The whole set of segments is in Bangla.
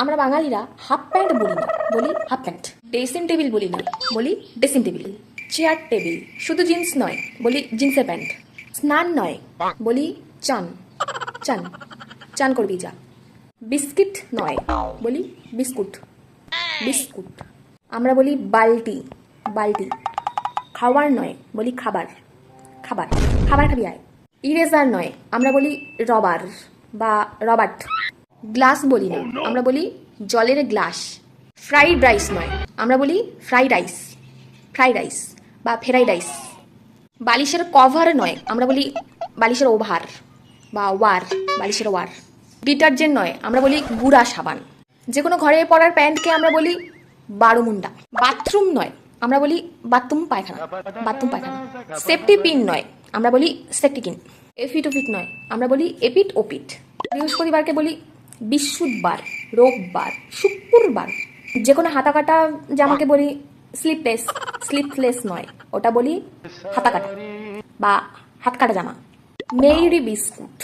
আমরা বাঙালিরা হাফ প্যান্ট বলি না, বলি হাফ প্যান্ট ড্রেসিং টেবিল বলি না, বলি ড্রেসিং টেবিল চেয়ার টেবিল শুধু জিন্স নয়, বলি জিন্সের প্যান্ট স্নান নয়, বলি চান চান চান করবি যা। বিস্কিট নয়, বলি বিস্কুট বিস্কুট আমরা বলি বালতি বালতি। খাওয়ার নয়, বলি খাবার খাবার খাবার খাবি আয়। ইরেজার নয়, আমরা বলি রবার বা রবার্ট গ্লাস বলি না। আমরা বলি জলের গ্লাস। ফ্রাইড রাইস নয়। আমরা বলি ফ্রাইড রাইস। ফ্রাইড রাইস বা ফ্রাইড রাইস। বালিশের কভার নয়। আমরা বলি বালিশের ওভার বা ওয়ার বালিশের ওয়ার। ডিটারজেন্ট নয়। আমরা বলি গুড়া সাবান। যে কোনো ঘরে পরার প্যান্টকে আমরা বলি বারোমুন্ডা বাথরুম নয়। আমরা বলি বাথরুম পায়খানা। বাথরুম পায়খানা। সেফটি পিন নয়। আমরা বলি সেফটি সেফটিকিন এফিট ওফিট নয়। আমরা বলি এপিট ওপিট। বৃহস্পতিবারকে বলি বিশুদ্ধবার, রোববার, শুক্রবার যে কোনো হাতা কাটা জামাকে বলি স্লিপলেস স্লিপলেস নয়, ওটা বলি হাতা কাটা বা হাত কাটা জামা। মেরি বিস্কুট,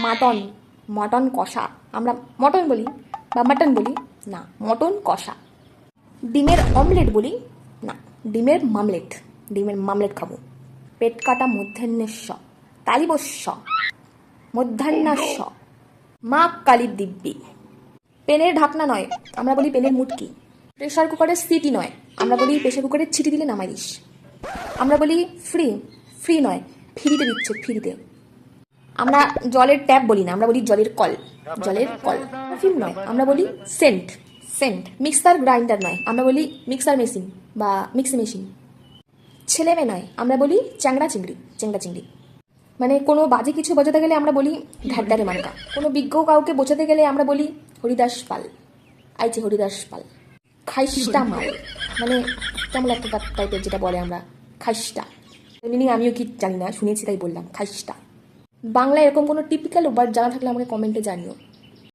মাটন, মটন কষা, আমরা মটন বলি বা মাটন বলি, না, মটন কষা। ডিমের অমলেট বলি, না, ডিমের মামলেট ডিমের মামলেট খাব। পেট কাটা মধ্যাহ্নেস্ব তালিবস্য মধ্যাহ্নাস্য মা কালীর দিব্যি। পেনের ঢাকনা নয়, আমরা বলি পেনের মুটকি। প্রেশার কুকারের সিটি নয়, আমরা বলি প্রেশার কুকারের ছিটি দিলে নামাই দিস। আমরা বলি ফ্রি ফ্রি নয়, ফ্রিতে দিচ্ছে, ফ্রিতে। আমরা জলের ট্যাপ বলি না, আমরা বলি জলের কল জলের কল। পারফিউম নয়, আমরা বলি সেন্ট সেন্ট। মিক্সার গ্রাইন্ডার নয়, আমরা বলি মিক্সার মেশিন বা মিক্সি মেশিন। ছেলে মেয়ে নয়, আমরা বলি চ্যাংড়া চিংড়ি চেংড়া চিংড়ি। মানে কোনো বাজে কিছু বোঝাতে গেলে আমরা বলি ঘাটদারে মার্কা। কোনো বিজ্ঞ কাউকে বোঝাতে গেলে আমরা বলি হরিদাস পাল। আইছে হরিদাস পাল। খাইস্টা মাল। মানে কেমন একটা টাইপের যেটা বলে আমরা। খাইস্টা মিনিং আমিও কি জানি না, শুনেছি তাই বললাম খাইস্টা বাংলা এরকম কোনো টিপিক্যাল ওয়ার্ড জানা থাকলে আমাকে কমেন্টে জানিও।